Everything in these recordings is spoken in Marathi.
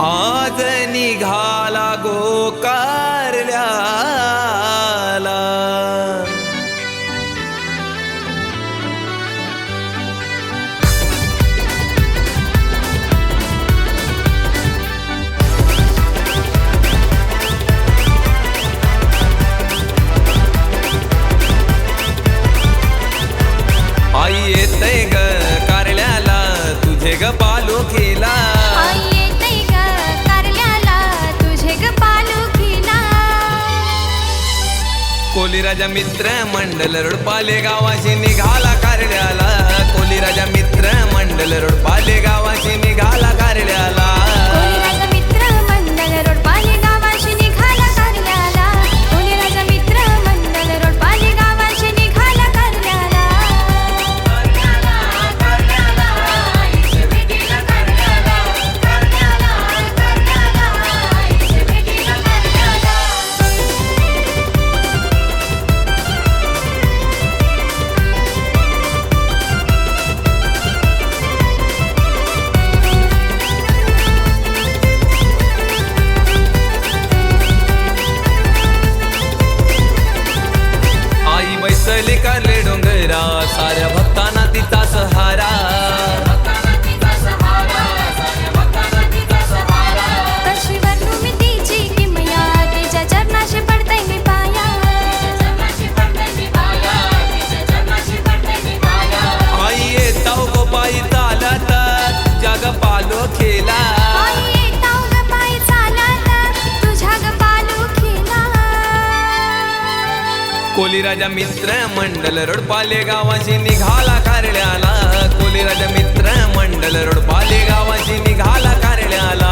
आज निघाला गोका कोलीराजा मित्र मंडल रोड पाले गावाशी निघाला कारड्याला कोलीराजा मित्र मंडल रोड पाले गावाशी निघाला कारड्याला कोलीराजा मित्र मंडल रोड पाले गावाशी निघाला कारण्याला कोलीराजा मित्र मंडल रोड पाले गावाशी निघाला कारण्याला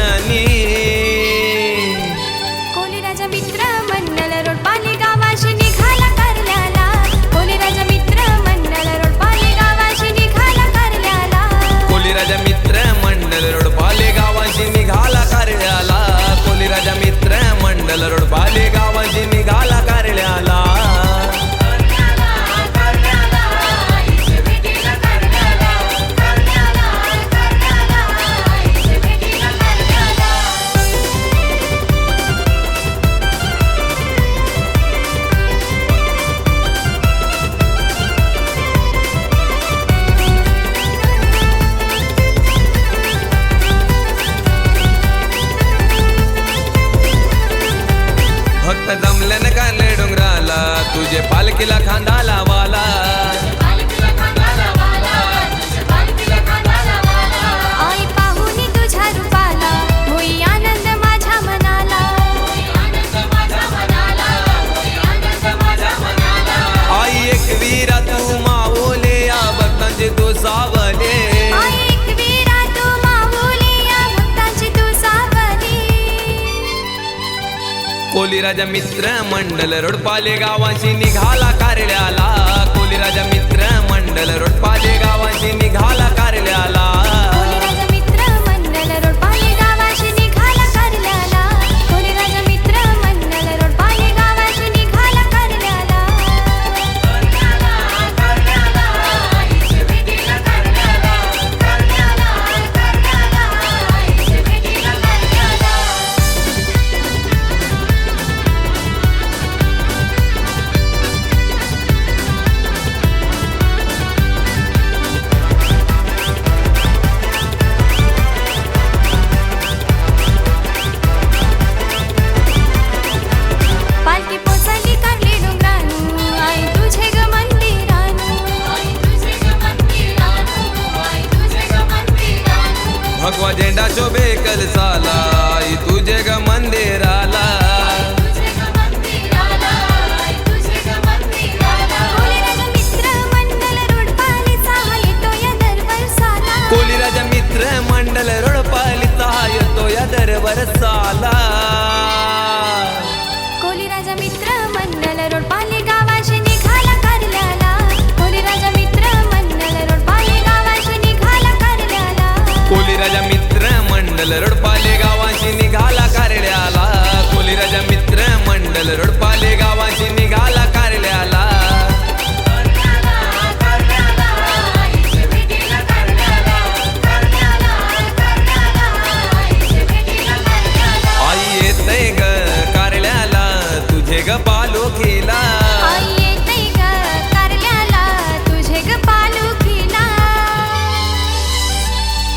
न कानले डोंगराला? तुझे पालकीला खांदा लावा. कोलीराजा मित्र मंडल रोड पाले गावाशी निघाला कार्याला. कोलीराजा मित्र मंडल रोड पाले गावाशी निघाला कार्याला.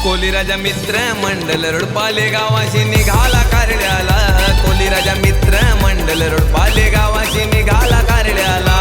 कोलीराजा मित्र मंडल रोड पाले गावाशी निघाला कारड्याला कोलीराजा मित्र मंडल रोड पाले गावाशी निघाला कारड्याला